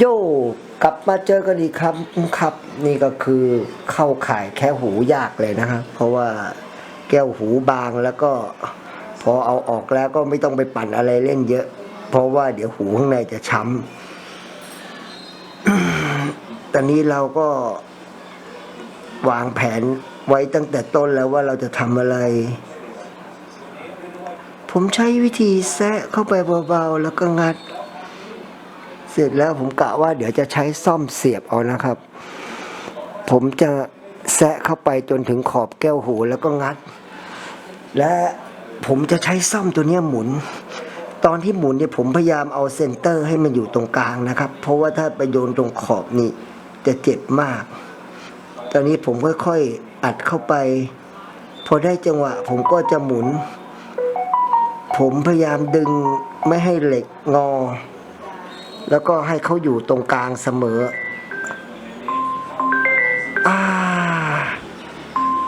โยกลับมาเจอกันอีกครับครับ นี่ก็คือเข้าข่ายแค่หูยากเลยนะครับ เพราะว่าแก้วหูบางแล้วก็ พอเอาออกแล้วก็ไม่ต้องไปปั่นอะไรเล่นเยอะ เพราะว่าเดี๋ยวหูข้างในจะช้ำตอนนี้เราก็วางแผนไว้ตั้งแต่ต้นแล้วว่าเราจะทำอะไร ผมใช้วิธีแซะเข้าไปเบาๆแล้วก็งัด เสร็จแล้วผมกะว่าเดี๋ยวจะใช้ซ่อมเสียบเอานะครับ ผมจะแซะเข้าไปจนถึงขอบแก้วหูแล้วก็งัด และผมจะใช้ซ่อมตัวเนี้หมุน ตอนที่หมุนเนี่ยผมพยายามเอาเซนเตอร์ให้มันอยู่ตรงกลางนะครับ เพราะว่าถ้าไปโยนตรงขอบนี่จะเจ็บมาก ตอนนี้ผมค่อยๆอัดเข้าไป พอได้จังหวะ ผมก็จะหมุน ผมพยายามดึงไม่ให้เหล็กงอ แล้วก็ให้เขาอยู่ตรงกลางเสมออ่า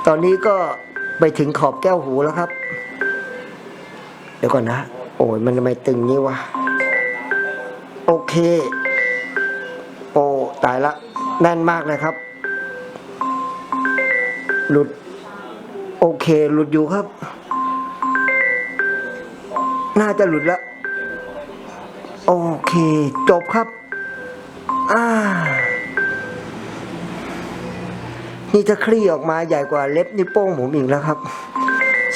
ตอนนี้ก็ไปถึงขอบแก้วหูแล้วครับ เดี๋ยวก่อนนะ โอ้ยมันทำไมตึงนี้วะ โอเค โอ้ตายละ แน่นมากเลยครับ หลุด โอเค หลุดอยู่ครับ น่าจะหลุดแล้ว โอเค จบครับ อ่า นี่จะคลี่ออกมาใหญ่กว่าเล็บนิ้วโป้งผมอีกแล้วครับ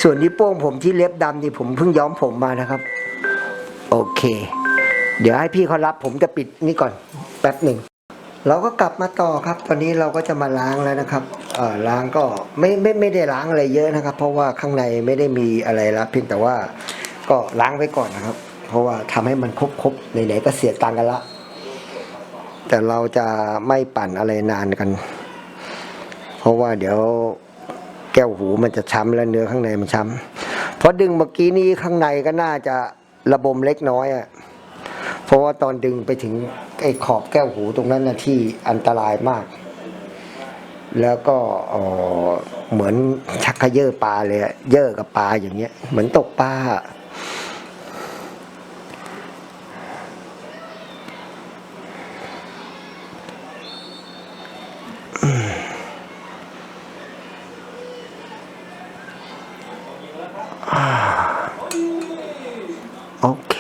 ส่วนนิ้วโป้งผมที่เล็บดำนี่ผมเพิ่งย้อมผมมานะครับ โอเค เดี๋ยวให้พี่เขารับผมจะปิดนี่ก่อน แป๊บหนึ่งเราก็กลับมาต่อครับ ตอนนี้เราก็จะมาล้างแล้วนะครับเอ่อล้างก็ไม่ไม่ไม่ได้ล้างอะไรเยอะนะครับ เพราะว่าข้างในไม่ได้มีอะไรแล้วเพียงแต่ว่าก็ล้างไว้ก่อนนะครับ เพราะว่าทำให้มันครบๆไหนๆก็เสียตังกันละ แต่เราจะไม่ปั่นอะไรนานกัน เพราะว่าเดี๋ยวแก้วหูมันจะช้ำและเนื้อข้างในมันช้ำเพราะดึงเมื่อกี้นี้ข้างในก็น่าจะระบมเล็กน้อยอะ่ะเพราะว่าตอนดึงไปถึงไอ้ขอบแก้วหูตรงนั้นนะที่อันตรายมาก แล้วก็เหมือนชักเขย่อปลาเลยเย่อกับปลาอย่างเงี้ย เหมือนตกปลา โอเค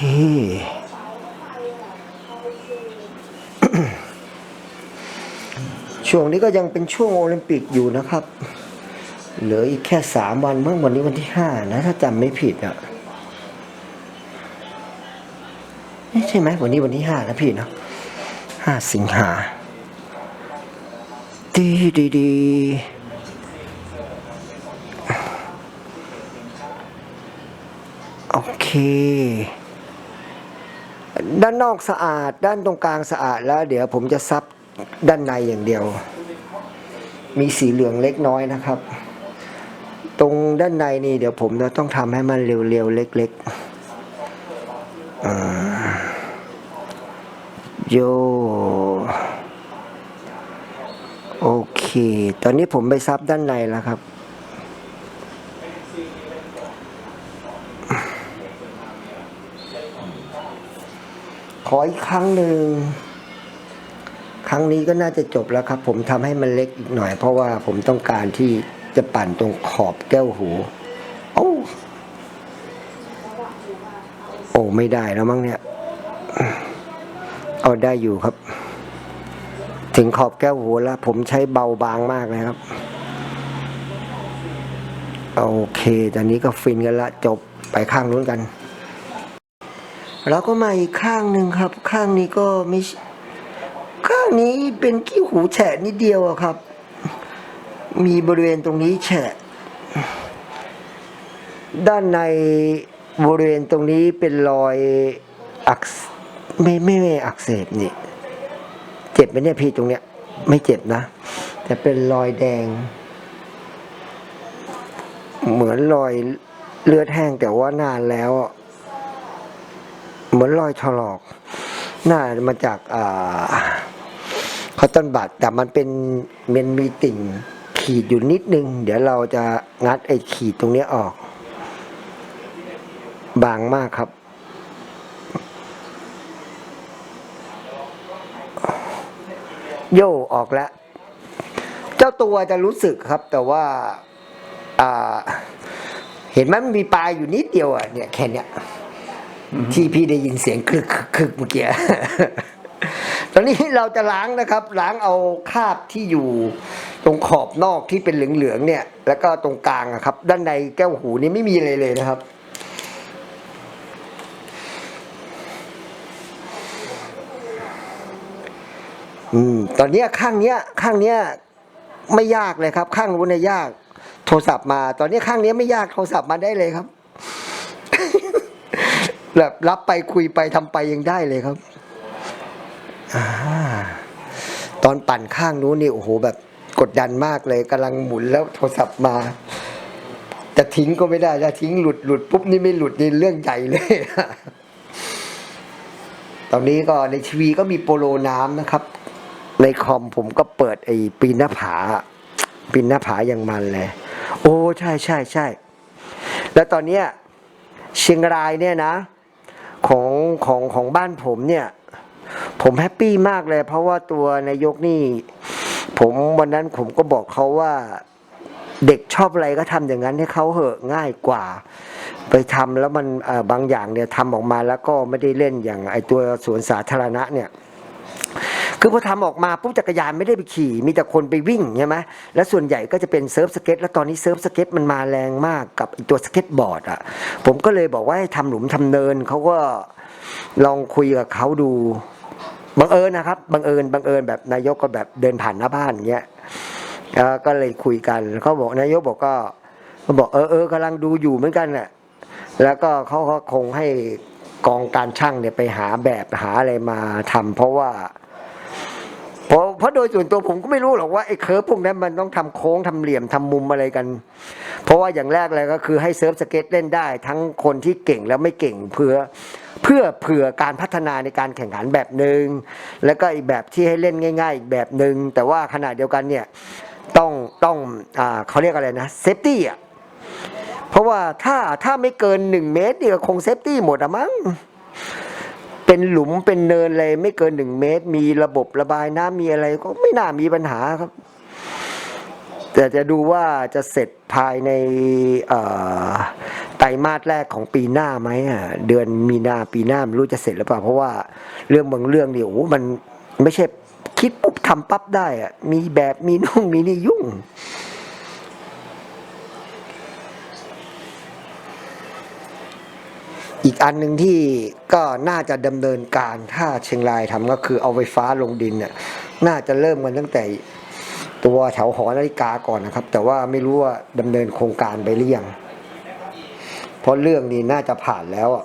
ช่วงนี้ก็ยังเป็นช่วงโอลิมปิกอยู่นะครับ เหลืออีกแค่สามวันเมื่อวันนี้วันที่ห้านะ ถ้าจำไม่ผิดอะเอ๊ะใช่ไหมวันนี้วันที่ห้านะพี่เนาะห้าสิงหาดีดีดีโอเค ด้านนอกสะอาด ด้านตรงกลางสะอาดแล้ว เดี๋ยวผมจะซับด้านในอย่างเดียว มีสีเหลืองเล็กน้อยนะครับ ตรงด้านในนี่เดี๋ยวผมจะต้องทำให้มันเรียวๆ เล็กๆโยโอเค ตอนนี้ผมไปซับด้านในแล้วครับ ขออีกครั้งหนึ่ง ครั้งนี้ก็น่าจะจบแล้วครับ ผมทำให้มันเล็กอีกหน่อย เพราะว่าผมต้องการที่จะปั่นตรงขอบแก้วหู โอ้โอ้ไม่ได้แล้วมั้งเนี่ย เอาได้อยู่ครับ ถึงขอบแก้วหูแล้ว ผมใช้เบาบางมากเลยครับ โอเคตอนนี้ก็ฟินกันละจบไปข้างนู้นกัน แล้วก็มาอีกข้างหนึ่งครับ ข้างนี้ก็ไม่ข้างนี้เป็นขี้หูแฉะนิดเดียวอะครับ มีบริเวณตรงนี้แฉะ ด้านในบริเวณตรงนี้เป็นรอยอักไม่ไม่ไม่อักเสบนี่ เจ็บไหมเนี่ยพี่ตรงเนี้ย ไม่เจ็บนะ แต่เป็นรอยแดง เหมือนรอยเลือดแห้งแต่ว่านานแล้วอะ เหมือนรอยถลอก น่ามาจากอ่าคอตตอนบัดแต่มันเป็นมันมีติ่งขีดอยู่นิดนึง เดี๋ยวเราจะงัดไอ้ขีดตรงเนี้ยออก บางมากครับ โย่ออกแล้ว เจ้าตัวจะรู้สึกครับ แต่ว่าอ่าเห็นไหมมันมีปลายอยู่นิดเดียวอะเนี่ยแค่เนี้ย ที่พี่ได้ยินเสียงคลึกคลึกเมื่อกี้ตอนนี้เราจะล้างนะครับ ล้างเอาคราบที่อยู่ตรงขอบนอกที่เป็นเหลืองๆเนี่ย แล้วก็ตรงกลางอะครับ ด้านในแก้วหูนี่ไม่มีอะไรเลยนะครับ อืมตอนนี้ข้างเนี้ย ข้างเนี้ยไม่ยากเลยครับ ข้างนู้นเนี่ยยาก โทรศัพท์มา ตอนนี้ข้างเนี้ยไม่ยากโทรศัพท์มาได้เลยครับ แบบรับไปคุยไปทำไปยังได้เลยครับอตอนปั่นข้างนู้นนี่โอ้โห แบบกดดันมากเลยกำลังหมุนแล้วโทรศัพท์มาจะทิ้งก็ไม่ได้จะทิ้งหลุดหลุดปุ๊บนี่ไม่หลุดนี่เรื่องใหญ่เลย ตอนนี้ก็ในทีวีก็มีโปโลน้ำนะครับ ในคอมผมก็เปิดไอ้ปีนหน้าผา ปีนหน้าผาอย่างมันเลย โอ้ใช่ใช่ใช่ แล้วตอนเนี้ยเชียงรายเนี่ยนะ ของของของบ้านผมเนี่ย ผมแฮปปี้มากเลย เพราะว่าตัวนายกนี่ ผมวันนั้นผมก็บอกเขาว่าเด็กชอบอะไรก็ทำอย่างนั้นให้เขาเหอะง่ายกว่า ไปทำแล้วมันบางอย่างเนี่ยทำออกมาแล้วก็ไม่ได้เล่นอย่างไอตัวสวนสาธารณะเนี่ย คือพอทำออกมาปุ๊บจักรยานไม่ได้ไปขี่ มีแต่คนไปวิ่งใช่ไหมแล้วส่วนใหญ่ก็จะเป็นเซิร์ฟสเก็ตแล้วตอนนี้เซิร์ฟสเก็ตมันมาแรงมากกับตัวสเก็ตบอร์ดอะผมก็เลยบอกว่าให้ทำหลุมทำเนินเขาก็ลองคุยกับเขาดูบังเอิญนะครับบังเอิญบังเอิญแบบนายกก็แบบเดินผ่านหน้าบ้านอย่างเงี้ยก็เลยคุยกันเขาบอกนายกบอกก็ก็บอกเออเออกำลังดูอยู่เหมือนกันน่ะแล้วก็เขาก็คงให้กองการช่างเนี่ยไปหาแบบหาอะไรมาทำเพราะว่า เพราะเพราะโดยส่วนตัวผมก็ไม่รู้หรอกว่าไอ้เคิร์ฟพวกนั้นมันต้องทำโค้งทำเหลี่ยมทำมุมอะไรกัน เพราะว่าอย่างแรกเลยก็คือให้เซิร์ฟสเก็ตเล่นได้ ทั้งคนที่เก่งแล้วไม่เก่งเพื่อเพื่อเผื่อการพัฒนาในการแข่งขันแบบหนึ่งแล้วก็อีกแบบที่ให้เล่นง่าย ๆ อีกแบบหนึ่งแต่ว่าขณะเดียวกันเนี่ยต้องต้องอ่าเขาเรียกอะไรนะเซฟตี้อะเพราะว่าถ้าถ้าไม่เกินหนึ่งเมตรเนี่ยคงเซฟตี้หมดอะมั้ง เป็นหลุมเป็นเนินอะไรไม่เกินหนึ่งเมตร มีระบบระบายน้ำมีอะไรก็ไม่น่ามีปัญหาครับ แต่จะดูว่าจะเสร็จภายในไตรมาสแรกของปีหน้าไหมอะเดือนมีนาปีหน้าไม่รู้จะเสร็จหรือเปล่า เพราะว่าเรื่องบางเรื่องเนี่ยโอ้มันไม่ใช่คิดปุ๊บทำปั๊บได้อะมีแบบมีนู่นมีนี่ยุ่ง อีกอันหนึ่งที่ก็น่าจะดำเนินการถ้าเชียงรายทำก็คือเอาไฟฟ้าลงดินเนี่ยน่าจะเริ่มกันตั้งแต่ตัวแถวหอนาฬิกาก่อนนะครับ แต่ว่าไม่รู้ว่าดำเนินโครงการไปหรือยังเพราะเรื่องนี้น่าจะผ่านแล้วอะ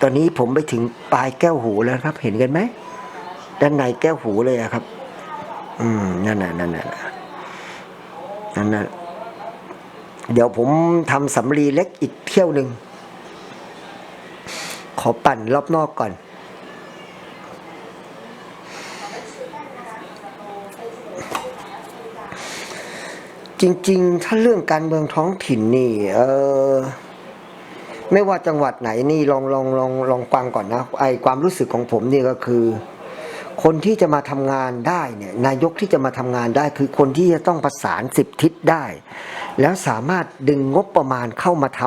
ตอนนี้ผมไปถึงปลายแก้วหูแล้วครับ เห็นกันไหมด้านในแก้วหูเลยอะครับ อืมนั่นน่ะนั่นน่ะ นั่นนะเดี๋ยวผมทำสำลีเล็กอีกเที่ยวหนึ่ง ขอปั่นรอบนอกก่อน จริง ๆ ถ้าเรื่องการเมืองท้องถิ่นนี่ เออไม่ว่าจังหวัดไหนนี่ลองลองลองลองฟังก่อนนะ ไอความรู้สึกของผมนี่ก็คือ คนที่จะมาทำงานได้เนี่ยนายกที่จะมาทำงานได้คือคนที่จะต้องประสานสิบทิศได้ แล้วสามารถดึงงบประมาณเข้ามาท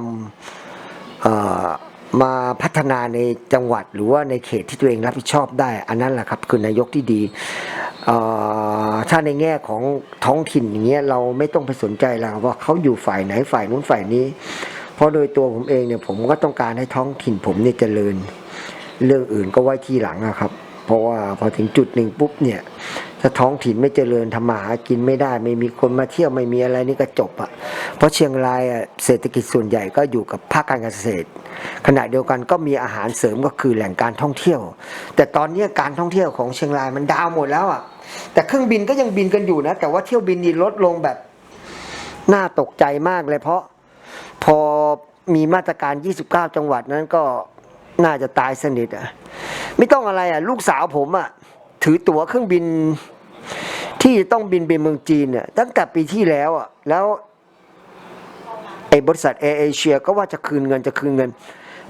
ำมาพัฒนาในจังหวัดหรือว่าในเขตที่ตัวเองรับผิดชอบได้ อันนั้นแหละครับคือนายกที่ดีถ้าในแง่ของท้องถิ่นอย่างเงี้ยเราไม่ต้องไปสนใจแล้วว่าเขาอยู่ฝ่ายไหนฝ่ายนู้นฝ่ายนี้ เพราะโดยตัวผมเองเนี่ยผมก็ต้องการให้ท้องถิ่นผมเนี่ยเจริญ เรื่องอื่นก็ไว้ทีหลังอะครับ เพราะว่าพอถึงจุดหนึ่งปุ๊บเนี่ยถ้าท้องถิ่นไม่เจริญทำมาหากินไม่ได้ ไม่มีคนมาเที่ยวไม่มีอะไรนี่ก็จบอะเพราะเชียงรายอะเศรษฐกิจส่วนใหญ่ก็อยู่กับภาคการเกษตร ขณะเดียวกันก็มีอาหารเสริมก็คือแหล่งการท่องเที่ยว แต่ตอนนี้การท่องเที่ยวของเชียงรายมันดาวหมดแล้วอะแต่เครื่องบินก็ยังบินกันอยู่นะ แต่ว่าเที่ยวบินนี่ลดลงแบบน่าตกใจมากเลยเพราะพอมีมาตรการ 29 จังหวัดนั้นก็น่าจะตายสนิทอะ ไม่ต้องอะไรอะ ลูกสาวผมอะ ถือตั๋วเครื่องบิน ที่จะต้องบินไปเมืองจีนเนี่ยตั้งแต่ปีที่แล้วอะ แล้วไอ้บริษัทแอร์เอเชียก็ว่าจะคืนเงินจะคืนเงิน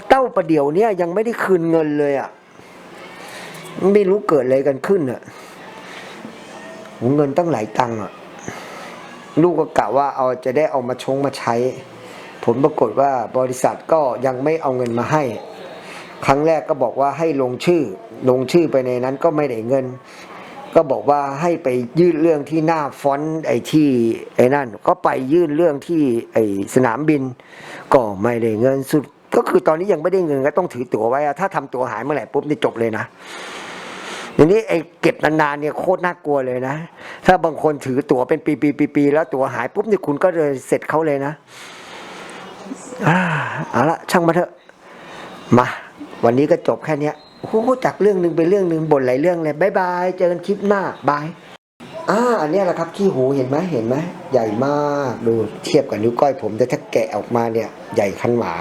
เต้าประเดี๋ยวเนี้ยยังไม่ได้คืนเงินเลยอะไม่รู้เกิดอะไรกันขึ้นอะเงินตั้งหลายตังค์อะ ลูกก็กะว่าเอาจะได้เอามาชงมาใช้ ผลปรากฏว่าบริษัทก็ยังไม่เอาเงินมาให้ ครั้งแรกก็บอกว่าให้ลงชื่อ ลงชื่อไปในนั้นก็ไม่ได้เงิน ก็บอกว่าให้ไปยื่นเรื่องที่หน้าฟอนต์ไอ้ที่ไอ้นั่น ก็ไปยื่นเรื่องที่ไอ้สนามบิน ก็ไม่ได้เงินสุด ก็คือตอนนี้ยังไม่ได้เงินก็ต้องถือตั๋วไว้ ถ้าทำตั๋วหายเมื่อไหร่ปุ๊บนี่จบเลยนะอย่างนี้ไอ้เก็บนานๆเนี่ยโคตรน่ากลัวเลยนะ ถ้าบางคนถือตั๋วเป็นปีๆๆแล้วตั๋วหายปุ๊บนี่คุณก็เลยเสร็จเขาเลยนะอ่าเอาละช่างมาเถอะมา วันนี้ก็จบแค่เนี้ยโอ้โหจากเรื่องหนึ่งไปเรื่องหนึ่งบ่นหลายเรื่องเลยบายบายเจอกันคลิปหน้าบายอ่าอันนี้แหละครับขี้หูเห็นไหมเห็นไหมใหญ่มากดูเทียบกับนิ้วก้อยผมแต่ถ้าแกะออกมาเนี่ย ใหญ่ขันหมา